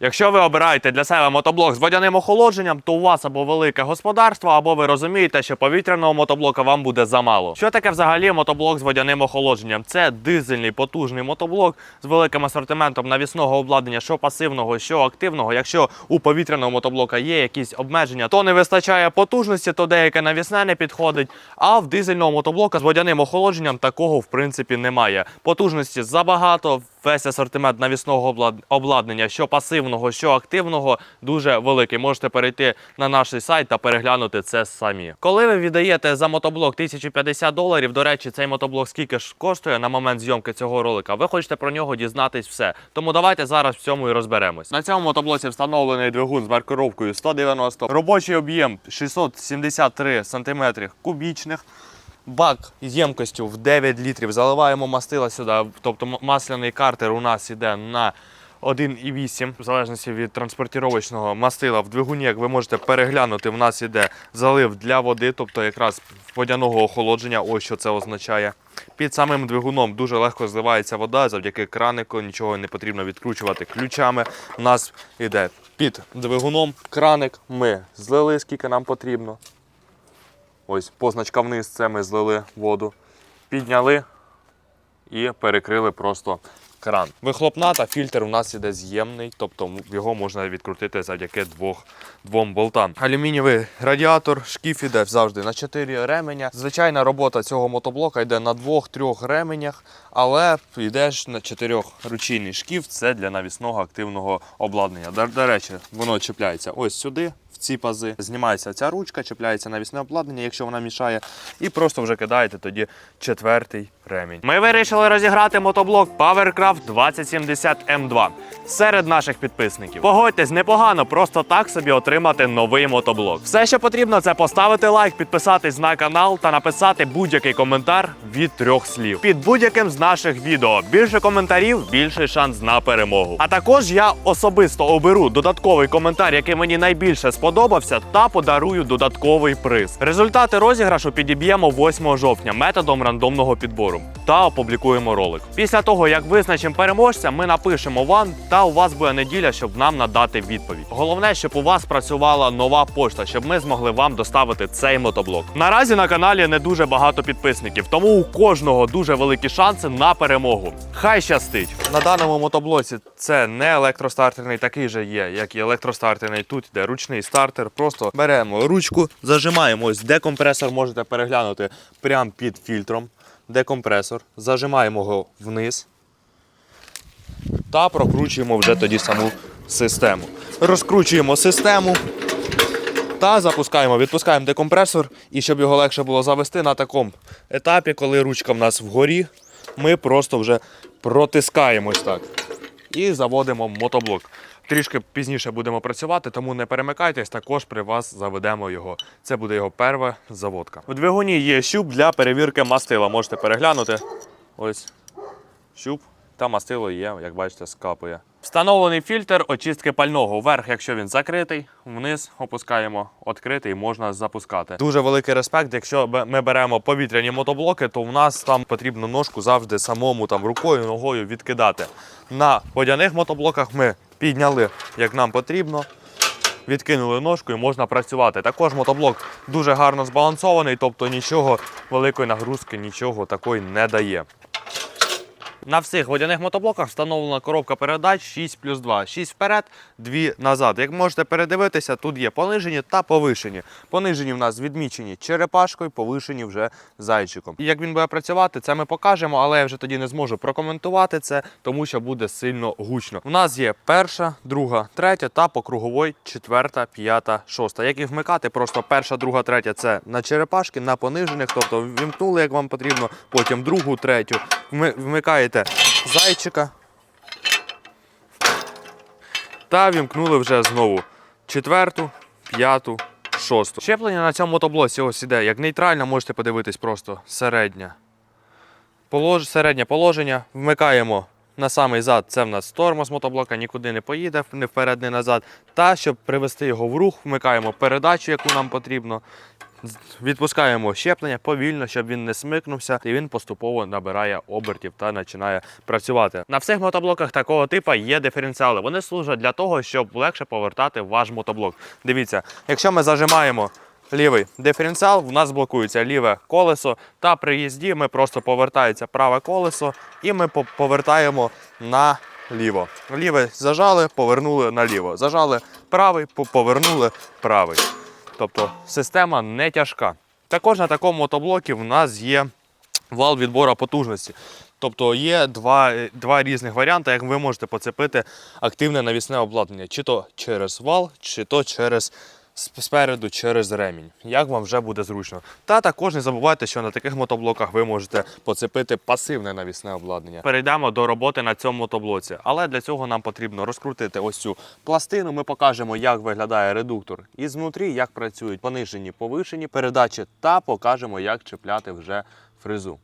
Якщо ви обираєте для себе мотоблок з водяним охолодженням, то у вас або велике господарство, або ви розумієте, що повітряного мотоблока вам буде замало. Що таке взагалі мотоблок з водяним охолодженням? Це дизельний потужний мотоблок з великим асортиментом навісного обладнання, що пасивного, що активного. Якщо у повітряного мотоблока є якісь обмеження, то не вистачає потужності, то деяке навісне не підходить. А в дизельного мотоблока з водяним охолодженням такого в принципі немає. Потужності забагато. Весь асортимент навісного облад- обладнання, що пасивного, що активного, дуже великий. Можете перейти на наш сайт та переглянути це самі. Коли ви віддаєте за мотоблок 1050 доларів, до речі, цей мотоблок скільки ж коштує на момент зйомки цього ролика, ви хочете про нього дізнатись все. Тому давайте зараз в цьому і розберемось. На цьому мотоблоці встановлений двигун з маркировкою 190, робочий об'єм 673 см кубічних. Бак ємкостю в 9 літрів. Заливаємо мастила сюди. Тобто масляний картер у нас іде на 1,8, в залежності від транспортіровочного мастила в двигуні, як ви можете переглянути, в нас іде залив для води, тобто якраз водяного охолодження. Ось що це означає. Під самим двигуном дуже легко зливається вода завдяки кранику, нічого не потрібно відкручувати ключами. У нас іде під двигуном краник. Ми злили скільки нам потрібно. Ось позначка вниз, це ми злили воду, підняли і перекрили просто кран. Вихлопна та фільтр у нас іде з'ємний, тобто його можна відкрутити завдяки двох, двом болтам. Алюмінієвий радіатор, шкіф іде завжди на 4 ременя. Звичайна робота цього мотоблока йде на двох-трьох ременях, але йдеш на чотирьох ручійний шкіф. Це для навісного активного обладнання. До речі, воно чіпляється ось сюди. Ці пази. Знімається ця ручка, чіпляється навісне обладнання, якщо вона мішає, і просто вже кидаєте тоді четвертий ремінь. Ми вирішили розіграти мотоблок PowerCraft 2070 M2 серед наших підписників. Погодьтесь, непогано просто так собі отримати новий мотоблок. Все, що потрібно, це поставити лайк, підписатись на канал та написати будь-який коментар від трьох слів. Під будь-яким з наших відео більше коментарів, більший шанс на перемогу. А також я особисто оберу додатковий коментар, який мені найбільше сподобався, та подарую додатковий приз. Результати розіграшу підіб'ємо 8 жовтня методом рандомного підбору та опублікуємо ролик. Після того, як визначимо переможця, ми напишемо вам, та у вас буде неділя, щоб нам надати відповідь. Головне, щоб у вас працювала нова пошта, щоб ми змогли вам доставити цей мотоблок. Наразі на каналі не дуже багато підписників, тому у кожного дуже великі шанси на перемогу. Хай щастить! На даному мотоблоці це не електростартерний, такий же є, як і електростартерний. Тут йде ручний стартер. Просто беремо ручку, зажимаємо ось декомпресор, можете переглянути прямо під фільтром. Декомпресор, зажимаємо його вниз та прокручуємо вже тоді саму систему. Розкручуємо систему та запускаємо, відпускаємо декомпресор. І щоб його легше було завести на такому етапі, коли ручка в нас вгорі, ми просто вже протискаємось так. І заводимо мотоблок. Трішки пізніше будемо працювати, тому не перемикайтесь, також при вас заведемо його. Це буде його перша заводка. У двигуні є щуп для перевірки мастила. Можете переглянути. Ось щуп та мастило є, як бачите, скапує. Встановлений фільтр очистки пального. Вверх, якщо він закритий, вниз опускаємо відкритий, можна запускати. Дуже великий респект. Якщо ми беремо повітряні мотоблоки, то в нас там потрібно ножку завжди самому там рукою, ногою відкидати. На водяних мотоблоках ми підняли, як нам потрібно. Відкинули ножку і можна працювати. Також мотоблок дуже гарно збалансований, тобто нічого великої нагрузки, нічого такої не дає. На всіх водяних мотоблоках встановлена коробка передач 6 плюс 2. 6 вперед, 2 назад. Як можете передивитися, тут є понижені та повишені. Понижені в нас відмічені черепашкою, повишені вже зайчиком. І як він буде працювати, це ми покажемо, але я вже тоді не зможу прокоментувати це, тому що буде сильно гучно. У нас є перша, друга, третя та по круговій четверта, п'ята, шоста. Як їх вмикати? Просто перша, друга, третя це на черепашки, на понижених, тобто вімкнули, як вам потрібно, потім другу, третю. Вми- Вмикаєте зайчика. Та вімкнули вже знову четверту, п'яту, шосту. Щеплення на цьому мотоблоці ось іде. Як нейтральна, можете подивитись просто середня. Полож... Середнє положення. Вмикаємо на самий зад. Це в нас тормоз мотоблока, нікуди не поїде, не вперед, не назад. Та щоб привести його в рух, вмикаємо передачу, яку нам потрібно. Відпускаємо щеплення повільно, щоб він не смикнувся, і він поступово набирає обертів та починає працювати. На всіх мотоблоках такого типу є диференціали. Вони служать для того, щоб легше повертати ваш мотоблок. Дивіться, якщо ми зажимаємо лівий диференціал, в нас блокується ліве колесо, та при їзді ми просто повертається праве колесо, і ми по- повертаємо на ліво. Ліве зажали, повернули наліво. Зажали правий, по- повернули правий. Тобто система не тяжка. Також на такому мотоблокі в нас є вал відбору потужності. Тобто є два, два різних варіанти, як ви можете поцепити активне навісне обладнання, чи то через вал, чи то через спереду через ремінь. Як вам вже буде зручно. Та також не забувайте, що на таких мотоблоках ви можете поцепити пасивне навісне обладнання. Перейдемо до роботи на цьому мотоблоці. Але для цього нам потрібно розкрутити ось цю пластину. Ми покажемо, як виглядає редуктор із внутрі, як працюють понижені, повишені передачі, та покажемо, як чіпляти вже фрезу.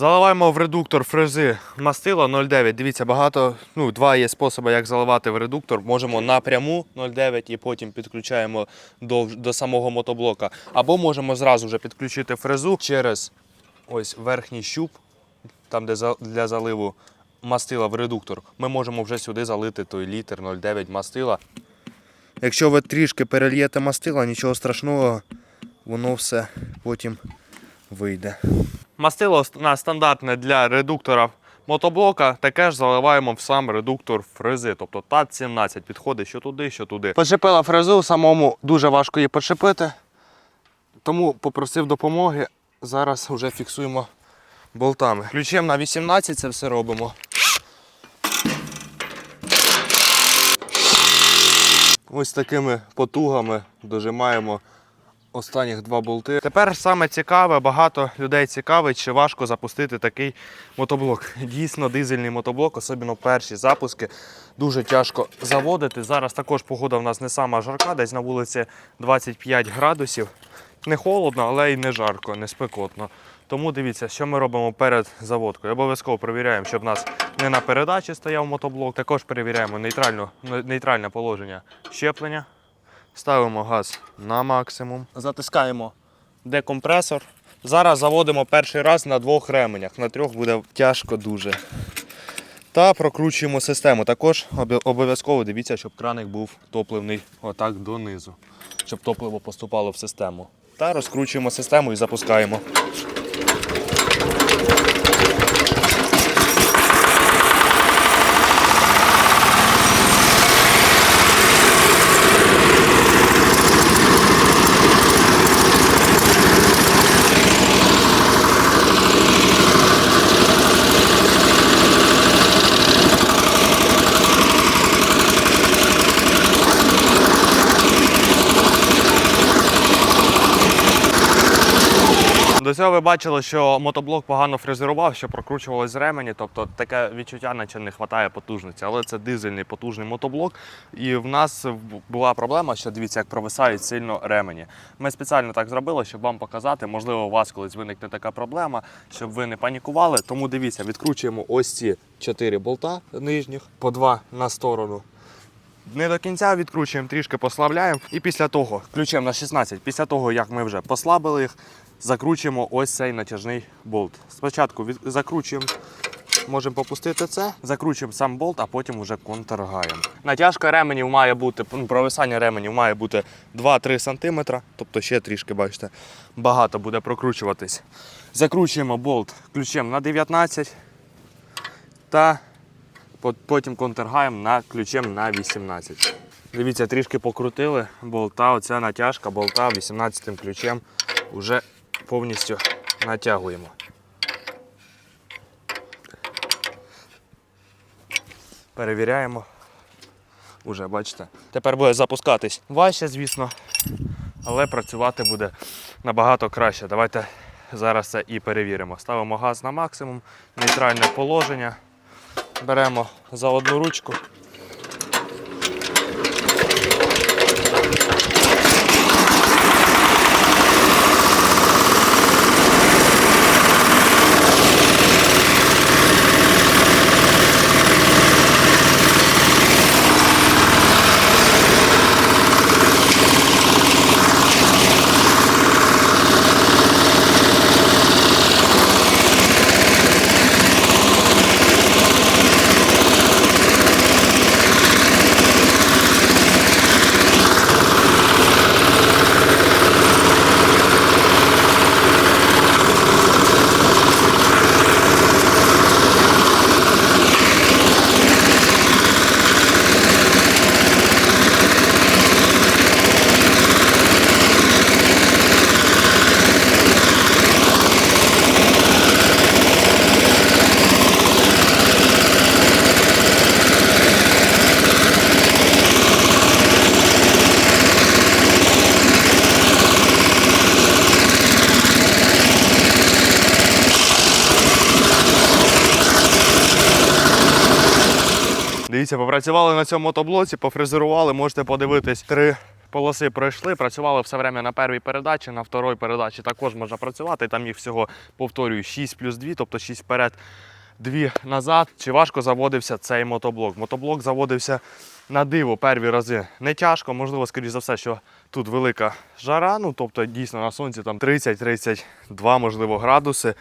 Заливаємо в редуктор фрези мастило 0,9. Дивіться, багато, ну, два є способи, як заливати в редуктор. Можемо напряму 0,9 і потім підключаємо до, до самого мотоблока. Або можемо зразу вже підключити фрезу через ось верхній щуп, там де за- для заливу мастила в редуктор. Ми можемо вже сюди залити той літр 0,9 мастила. Якщо ви трішки перельєте мастила, нічого страшного, воно все потім вийде. Мастило у нас стандартне для редуктора мотоблока, таке ж заливаємо в сам редуктор фрези, тобто ТАТ-17 підходить що туди, що туди. Почепила фрезу, самому дуже важко її почепити, тому попросив допомоги. Зараз вже фіксуємо болтами. Ключем на 18 це все робимо. Ось такими потугами дожимаємо останніх два болти. Тепер саме цікаве, багато людей цікавить, чи важко запустити такий мотоблок. Дійсно, дизельний мотоблок, особливо перші запуски, дуже тяжко заводити. Зараз також погода в нас не сама жарка, десь на вулиці 25 градусів. Не холодно, але й не жарко, не спекотно. Тому дивіться, що ми робимо перед заводкою. Обов'язково перевіряємо, щоб в нас не на передачі стояв мотоблок. Також перевіряємо нейтральне положення щеплення. Ставимо газ на максимум. Затискаємо декомпресор. Зараз заводимо перший раз на двох ременях. На трьох буде тяжко дуже. Та прокручуємо систему. Також обов'язково дивіться, щоб краник був топливний отак донизу, щоб топливо поступало в систему. Та розкручуємо систему і запускаємо. До цього ви бачили, що мотоблок погано фрезерував, що прокручувалось з ремені, тобто таке відчуття, наче не вистачає потужності. Але це дизельний потужний мотоблок. І в нас була проблема, що дивіться, як провисають сильно ремені. Ми спеціально так зробили, щоб вам показати. Можливо, у вас колись виникне така проблема, щоб ви не панікували. Тому дивіться, відкручуємо ось ці чотири болта нижніх, по два на сторону. Не до кінця відкручуємо, трішки послабляємо. І після того, ключем на 16, після того, як ми вже послабили їх, закручуємо ось цей натяжний болт. Спочатку закручуємо, можемо попустити це, закручуємо сам болт, а потім вже контргаємо. Натяжка ременів має бути, ну, провисання ременів має бути 2-3 см, тобто ще трішки, бачите, багато буде прокручуватись. Закручуємо болт ключем на 19 та Потім контргаємо на ключем на 18. Дивіться, трішки покрутили болта, оця натяжка болта 18 ключем вже повністю натягуємо. Перевіряємо. Уже бачите. Тепер буде запускатись важче, звісно, але працювати буде набагато краще. Давайте зараз це і перевіримо. Ставимо газ на максимум, нейтральне положення. Беремо за одну ручку. Дивіться, попрацювали на цьому мотоблоці, пофрезерували, можете подивитись. Три полоси пройшли, працювали все время на першій передачі, на второй передачі також можна працювати. Там їх всього повторюю 6 плюс 2, тобто 6 вперед, 2 назад. Чи важко заводився цей мотоблок? Мотоблок заводився на диво перві рази. Не тяжко, можливо, скоріш за все, що тут велика жара, ну тобто дійсно на сонці там 30-32, можливо, градуси.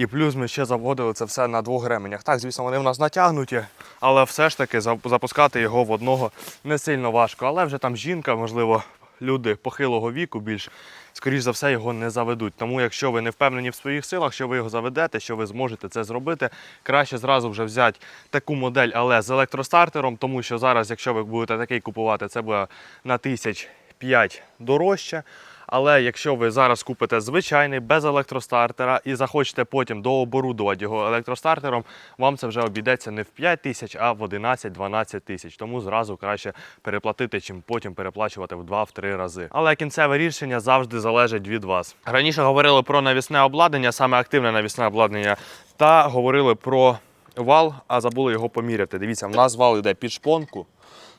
І плюс ми ще заводили це все на двох ременях. Так, звісно, вони в нас натягнуті, але все ж таки запускати його в одного не сильно важко. Але вже там жінка, можливо, люди похилого віку більш, скоріш за все, його не заведуть. Тому якщо ви не впевнені в своїх силах, що ви його заведете, що ви зможете це зробити, краще зразу вже взяти таку модель, але з електростартером, тому що зараз, якщо ви будете такий купувати, це буде на тисяч 5 дорожче. Але якщо ви зараз купите звичайний без електростартера і захочете потім дооборудувати його електростартером, вам це вже обійдеться не в 5 тисяч, а в 11-12 тисяч. Тому зразу краще переплатити, чим потім переплачувати в 2-3 рази. Але кінцеве рішення завжди залежить від вас. Раніше говорили про навісне обладнання, саме активне навісне обладнання, та говорили про вал, а забули його поміряти. Дивіться, в нас вал йде під шпонку.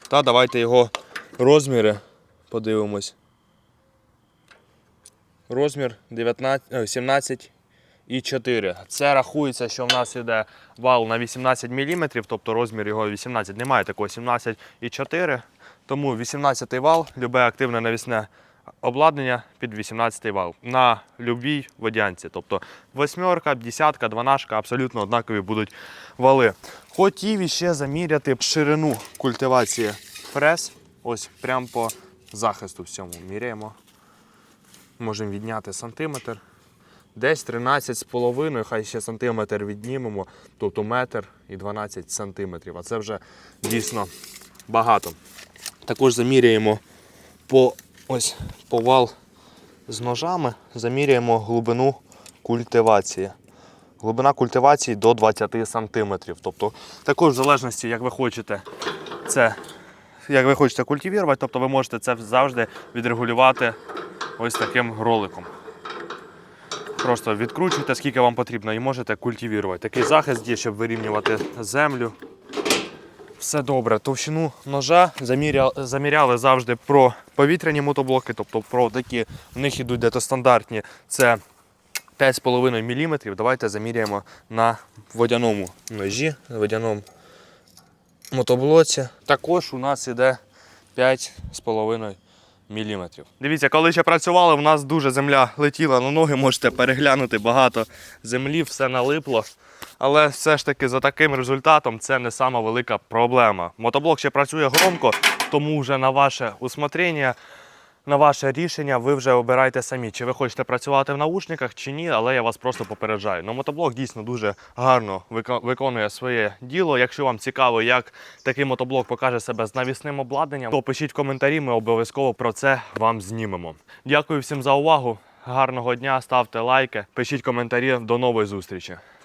Та давайте його розміри подивимось. Розмір 19, е, 17 і 4. Це рахується, що в нас йде вал на 18 мм, тобто розмір його 18. Немає такого 17 і 4. Тому 18 вал, любе активне навісне обладнання під 18 вал на любій водянці. Тобто восьмерка, десятка, дванашка абсолютно однакові будуть вали. Хотів іще заміряти ширину культивації фрез. Ось прямо по захисту всьому міряємо. Можемо відняти сантиметр. Десь 13,5, хай ще сантиметр віднімемо, тобто метр і 12 сантиметрів. А це вже дійсно багато. Також заміряємо по ось по вал з ножами, заміряємо глибину культивації. Глибина культивації до 20 сантиметрів. Тобто, також в залежності, як ви хочете це, як ви хочете культивувати, тобто ви можете це завжди відрегулювати ось таким роликом. Просто відкручуйте, скільки вам потрібно, і можете культивувати. Такий захист є, щоб вирівнювати землю. Все добре. Товщину ножа заміря... заміряли завжди про повітряні мотоблоки, тобто про такі, в них ідуть дето стандартні. Це 5,5 мм. Давайте заміряємо на водяному ножі, водяному мотоблоці. Також у нас іде 5,5 мм. Дивіться, коли ще працювали, в нас дуже земля летіла на ноги, можете переглянути багато землі, все налипло. Але все ж таки за таким результатом це не сама велика проблема. Мотоблок ще працює громко, тому вже на ваше усмотрення, на ваше рішення ви вже обирайте самі, чи ви хочете працювати в наушниках, чи ні, але я вас просто попереджаю. Ну, мотоблок дійсно дуже гарно виконує своє діло. Якщо вам цікаво, як такий мотоблок покаже себе з навісним обладнанням, то пишіть коментарі, ми обов'язково про це вам знімемо. Дякую всім за увагу. Гарного дня, ставте лайки, пишіть коментарі. До нової зустрічі.